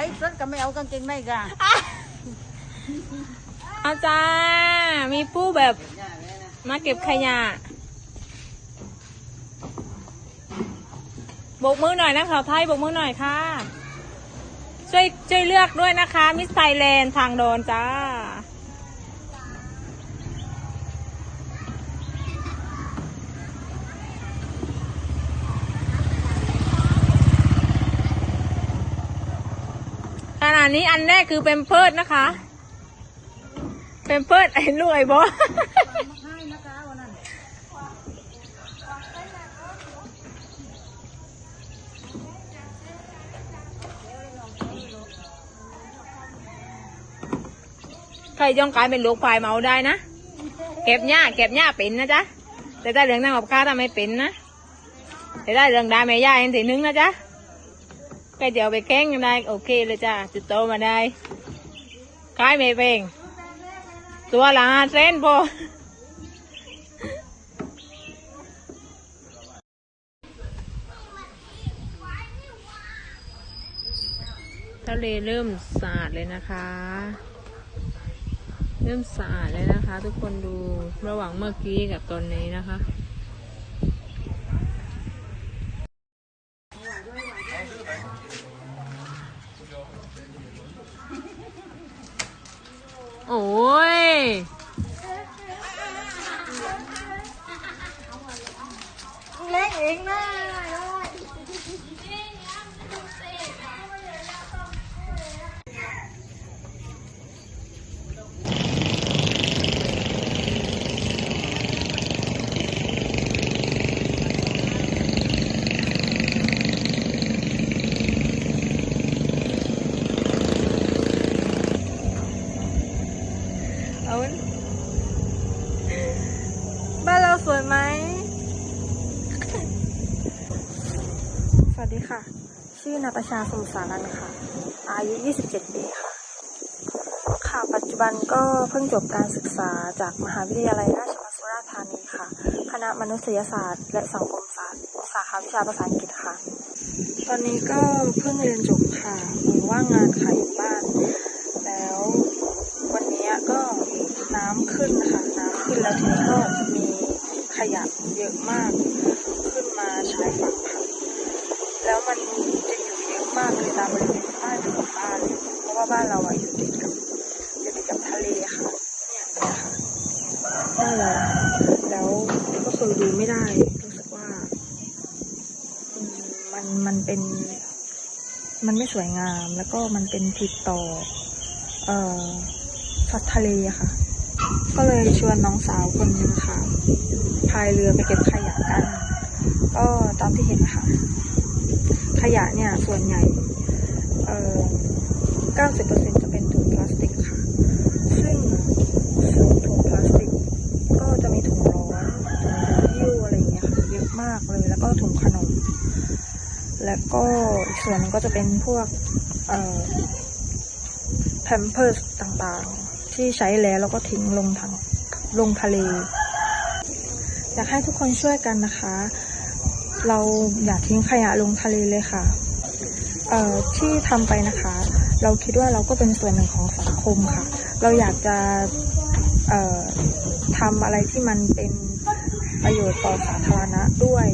ไล่สดก็ไม่เอากางเกงในกะอาจารย์มีผู้แบบมาเก็บขยะโบกมือหน่อยนะข่าวไทยโบกมือหน่อยค่ะ ช่วยช่วยเลือกด้วยนะคะ มิสไทยแลนด์ทางโดนจ้า นี้อันแรกคือเป็นเพิดนะคะ เป็นเพิดไอ้รวยบอให้นะคะวันนั้นใครย่องกลายเป็นลูกควายเมาได้นะ เก็บหญ้าเก็บหญ้าเป็นนะจ๊ะแต่ได้เรื่องนั่งกับข้าทำไม่เป็นนะแต่ได้เรื่องได้แม่ย่าเห็นทีนึงนะจ๊ะ ก็เดี๋ยวไปแข่งกันได้โอเคเลยจ้ะจุดโตมาได้ขายไม่เป็นตัวละห้าเซนพอทะเลเริ่มสะอาดเลยนะคะ เริ่มสะอาดเลยนะคะ ทุกคนดูระหว่างเมื่อกี้กับตอนนี้นะคะ โอ้ย เล็กเองนะ เอา บ้านเราสวยไหม สวัส ดีค่ะ ชื่อนาตาชาสมุสารันค่ะ อายุ 27 ปีค่ะ ค่ะปัจจุบันก็เพิ่งจบการศึกษาจากมหาวิทยาลัยราชภัฏสุราษฎร์ธานีค่ะ คณะมนุษยศาสตร์ และสังคมศาสตร์สาขาวิชาภาษาอังกฤษค่ะ ตอนนี้ก็เพิ่งเรียนจบค่ะมีว่างงานค่ะอยู่บ้าน แล้ววันนี้ก็น้ำขึ้นนะคะน้ำขึ้นแล้วทีนี้ก็มีขยะเยอะมาก ขึ้นมาชายฝั่งค่ะ แล้วมันจะอยู่เยอะมากเลยตามบริเวณใต้ถนนบ้าน เพราะว่าบ้านเราอะอยู่ติดกับอยู่ติดกับทะเลค่ะเนี่ยนะคะนั่นแหละแล้วก็คือดูไม่ได้รู้สึกว่ามันมันเป็นมันไม่สวยงามแล้วก็มันเป็นผิดต่อเอ่อสัตว์ทะเลค่ะ ก็เลยชวนน้องสาวคนนึงค่ะพายเรือไปเก็บขยะกัน ก็ตามที่เห็นค่ะ ขยะเนี่ยส่วนใหญ่เอ่อ90%จะเป็นถุงพลาสติกค่ะ ซึ่งซึ่งถุงพลาสติกก็จะมีถุงร้อนถุงหิ้วอะไรอย่างเงี้ยค่ะเยอะมากเลย แล้วก็ถุงขนม แล้วก็อีกส่วนนึงก็จะเป็นพวกเอ่อแพมเพิร์สต่างๆ ที่ใช้แล้วแล้วก็ทิ้งลงทางลงทะเล อยากให้ทุกคนช่วยกันนะคะ เราอย่าทิ้งขยะลงทะเลเลยค่ะเอ่อที่ทำไปนะคะ เราคิดว่าเราก็เป็นส่วนหนึ่งของสังคมค่ะ เราอยากจะเอ่อทำอะไรที่มันเป็นประโยชน์ต่อสาธารณะด้วย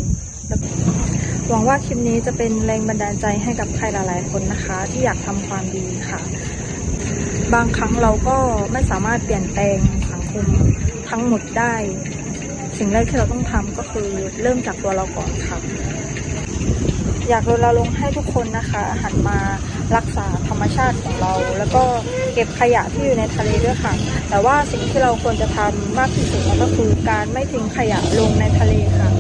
หวังว่าคลิปนี้จะเป็นแรงบันดาลใจให้กับใครหลายๆคนนะคะ ที่อยากทำความดีค่ะ บางครั้งเราก็ไม่สามารถเปลี่ยนแปลงสังคมทั้งหมดได้ สิ่งแรกที่เราต้องทำก็คือเริ่มจากตัวเราก่อนค่ะ อยากรณรงค์ให้ทุกคนนะคะหันมารักษาธรรมชาติของเรา แล้วก็เก็บขยะที่อยู่ในทะเลด้วยค่ะ แต่ว่าสิ่งที่เราควรจะทำมากที่สุดก็คือการไม่ทิ้งขยะลงในทะเลค่ะ